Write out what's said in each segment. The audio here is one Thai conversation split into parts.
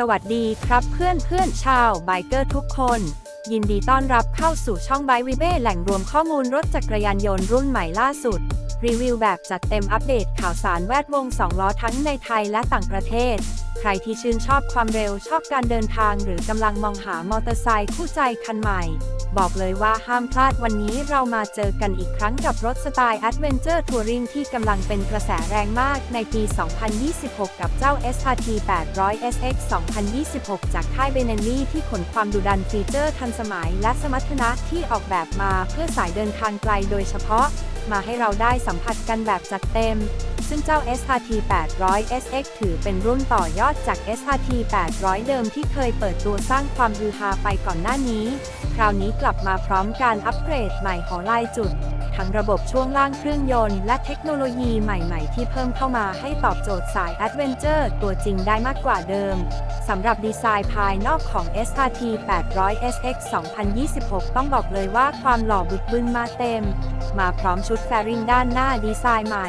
สวัสดีครับเพื่อนเพื่อนชาวไบเกอร์ทุกคน ยินดีต้อนรับเข้าสู่ช่องไบวิเบ้แหล่งรวมข้อมูลรถจักรยานยนต์รุ่นใหม่ล่าสุด รีวิวแบบจัดเต็มอัปเดตข่าวสารแวดวง 2 ล้อทั้งในไทยและต่างประเทศ รที่ชื่นชอบความเร็วชอบการเดินทางหรือกำลังมองหามอเตอร์ไซค์คู่ใจคันใหม่ บอกเลยว่าห้ามพลาดวันนี้เรามาเจอกันอีกครั้งกับรถสไตล์ Adventure Touring ที่กำลังเป็นกระแสแรงมากในปี 2026 กับเจ้า SRT 800 SX 2026 จากค่ายเบเนลี่ที่ขนความดุดันฟีเจอร์ทันสมัย และสมรรถนะที่ออกแบบมาเพื่อสายเดินทางไกลโดยเฉพาะ มาให้เราได้สัมผัสกันแบบจัดเต็ม ซึ่งเจ้า SRT 800 SX ถือเป็นรุ่นต่อยอดจาก SRT 800 เดิมที่เคยเปิดตัวสร้างความฮือฮาไปก่อนหน้านี้ คราวนี้กลับมาพร้อมการอัปเกรดใหม่ของลายจุด ทั้งระบบช่วงล่างเครื่องยนต์และเทคโนโลยีใหม่ๆ ที่เพิ่มเข้ามาให้ตอบโจทย์สายแอดเวนเจอร์ตัวจริงได้มากกว่าเดิมสำหรับดีไซน์ภายนอกของ SRT 800 SX 2026 ต้องบอกเลยว่าความหล่อบึกบึนมาเต็ม มาพร้อมชุดแฟริงด้านหน้าดีไซน์ใหม่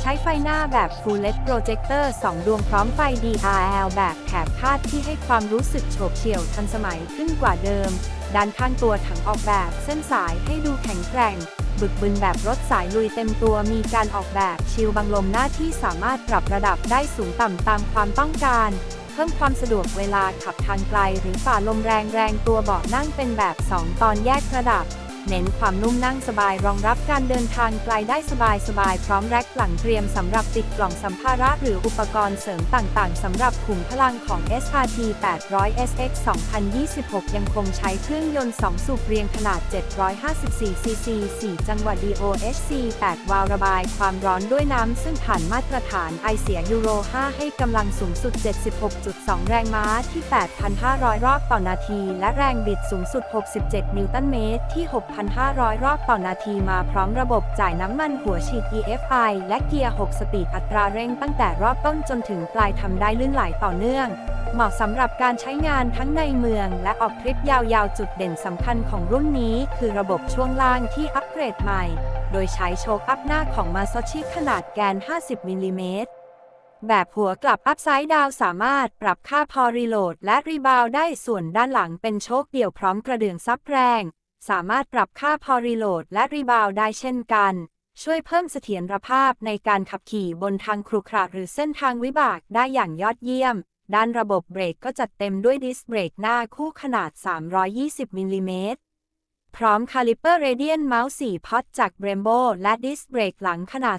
ใช้ไฟหน้าแบบ Full LED Projector 2 ดวงพร้อมไฟ DRL แบบแถบคาดที่ให้ความรู้สึกโฉบเฉี่ยวทันสมัยขึ้นกว่าเดิม ด้านข้างตัวถังออกแบบเส้นสายให้ดูแข็งแกร่ง บึกบึนแบบรถสายลุยเต็มตัวมีการออกแบบชิลบังลมหน้าที่สามารถปรับระดับได้สูงต่ำตามความต้องการเพิ่มความสะดวกเวลาขับทางไกลหรือฝ่าลมแรงแรงตัวเบาะนั่งเป็นแบบ 2 ตอนแยกระดับ เน้นความนุ่มนั่งสบายรองรับการเดินทางไกลได้สบายสบายพร้อมแร็คหลังเตรียมสำหรับติดกล่องสัมภาระหรืออุปกรณ์เสริมต่างๆสำหรับขุมพลังของ SRT 800 SX 2026 ยังคงใช้เครื่องยนต์ 2 สูบเรียงขนาด 754 cc 4 จังหวะ DOHC 8 วาล์วระบายความร้อนด้วยน้ำซึ่งผ่านมาตรฐานไอเสียยูโร 5 ให้กำลังสูงสุด 76.2 แรงม้าที่ 8,500 รอบต่อนาที และแรงบิดสูงสุด 67 นิวตันเมตรที่ 6 6,500 รอบต่อนาทีมาพร้อมระบบจ่ายน้ำมันหัวฉีด EFI และเกียร์ 6 สปีดอัตราเร่งตั้งแต่รอบต้นจนถึงปลายทำได้ลื่นไหลต่อเนื่อง เหมาะสำหรับการใช้งานทั้งในเมือง และออกทริปยาวๆ จุดเด่นสำคัญของรุ่นนี้ คือระบบช่วงล่างที่อัปเกรดใหม่ โดยใช้โชคอัพหน้าของมาซอชิขนาดแกน 50มิลลิเมตรแบบหัวกลับอัพไซด์ดาวสามารถปรับค่าพอรีโหลดและรีบาวได้ส่วนด้านหลังเป็นโชคเดี่ยวพร้อมกระเดื่องซับแรง สามารถปรับค่าพอรีโหลดและรีบาวได้เช่นกัน ช่วยเพิ่มเสถียรภาพในการขับขี่บนทางครุขระหรือเส้นทางวิบากได้อย่างยอดเยี่ยม ด้านระบบเบรกก็จัดเต็มด้วยดิสเบรกหน้าคู่ขนาด 320 มิลลิเมตรพร้อมคาลิเปอร์เรเดียนเมาส์ 4 พอตจากเบรมโบและดิสเบรกหลังขนาด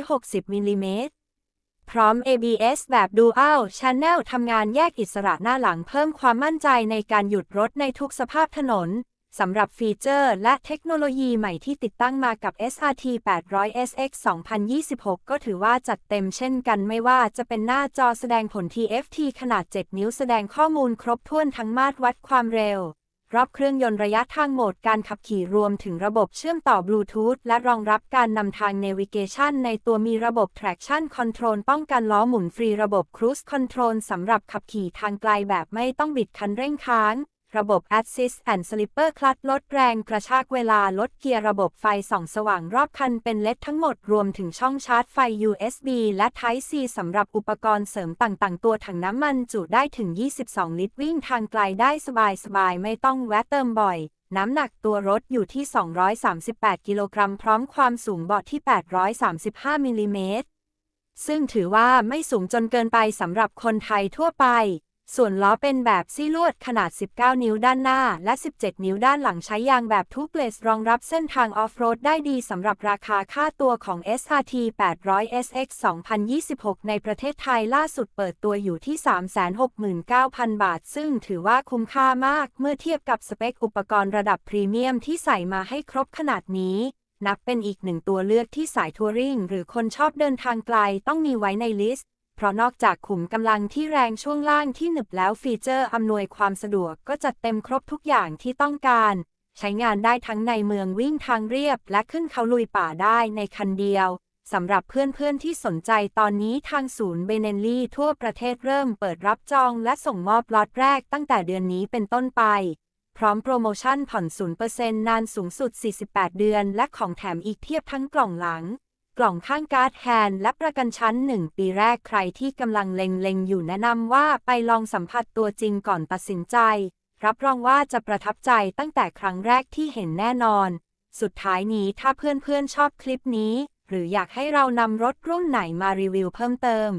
260 มิลลิเมตร พร้อม ABS แบบ Dual Channel ทำงานแยกอิสระหน้าหลังเพิ่มความมั่นใจในการหยุดรถในทุกสภาพถนน สำหรับฟีเจอร์และเทคโนโลยีใหม่ที่ติดตั้งมากับ SRT 800 SX 2026 ก็ถือว่าจัดเต็มเช่นกันไม่ว่าจะเป็นหน้าจอแสดงผล TFT ขนาด 7 นิ้วแสดงข้อมูลครบถ้วนทั้งมาตรวัดความเร็ว รอบเครื่องยนต์ระยะทางโหมดการขับขี่รวมถึงระบบเชื่อมต่อบลูทูธและรองรับการนำทาง Navigation ในตัวมีระบบ Traction Control ป้องกันล้อหมุนฟรีระบบ Cruise Control สำหรับขับขี่ทางไกลแบบไม่ต้องบิดคันเร่งค้าง ระบบ Assist and Slipper Clutch ลดแรงกระชากเวลาลดเกียร์ระบบไฟส่องสว่างรอบคันเป็นเลดทั้งหมดรวมถึงช่องชาร์จไฟ USB และ Type C สำหรับอุปกรณ์เสริมต่างๆ ตัวถังน้ำมันจุได้ถึง 22 ลิตรวิ่งทางไกลได้สบายๆ ไม่ต้องแวะเติมบ่อย น้ำหนักตัวรถอยู่ที่ 238 กิโลกรัมพร้อมความสูงเบาะที่ 835 มิลลิเมตรซึ่งถือว่าไม่สูงจนเกินไปสำหรับคนไทยทั่วไป ส่วนล้อเป็นแบบซี่ลวดขนาด 19 นิ้วด้านหน้า และ 17 นิ้วด้านหลังใช้ยางแบบทุกเลสรองรับเส้นทางออฟโรดได้ดีสำหรับราคาค่าตัวของ SRT 800 SX 2026 ในประเทศไทยล่าสุดเปิดตัวอยู่ที่ 369,000 บาท ซึ่งถือว่าคุ้มค่ามากเมื่อเทียบกับสเปคอุปกรณ์ระดับพรีเมียมที่ใส่มาให้ครบขนาดนี้นับเป็นอีกหนึ่งตัวเลือกที่สายทัวริงหรือคนชอบเดินทางไกลต้องมีไว้ในลิสต์ เพราะนอกจากขุมกำลังที่แรงช่วงล่างที่หนึบแล้วฟีเจอร์อำนวยความสะดวกก็จัดเต็มครบทุกอย่างที่ต้องการ ใช้งานได้ทั้งในเมืองวิ่งทางเรียบ และขึ้นเขาลุยป่าได้ในคันเดียวสำหรับเพื่อนๆที่สนใจตอนนี้ทางศูนย์เบเนลลี่ทั่วประเทศเริ่มเปิดรับจองและส่งมอบล็อตแรกตั้งแต่เดือนนี้เป็นต้นไป พร้อมโปรโมชั่นผ่อน 0%นานสูงสุด 48 เดือน และของแถมอีกเทียบทั้งกล่องหลัง กล่องข้างการ์ดแฮนด์และประกันชั้น 1 ปีแรกใครที่กำลังเล็งๆ อยู่แนะนำว่าไปลองสัมผัสตัวจริงก่อนตัดสินใจ รับรองว่าจะประทับใจตั้งแต่ครั้งแรกที่เห็นแน่นอน สุดท้ายนี้ถ้าเพื่อนๆชอบคลิปนี้ หรืออยากให้เรานำรถรุ่นไหนมารีวิวเพิ่มเติม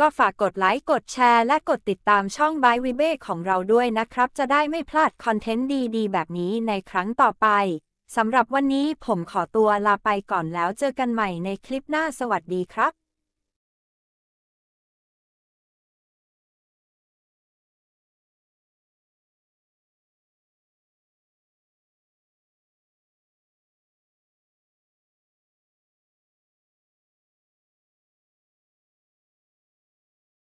ก็ฝากกดไลค์กดแชร์และกดติดตามช่อง By w e b e ของเราด้วยนะครับ จะได้ไม่พลาดคอนเทนต์ดีๆ แบบนี้ในครั้งต่อไป สำหรับวันนี้ผมขอตัวลาไปก่อนแล้วเจอกันใหม่ในคลิปหน้าสวัสดีครับ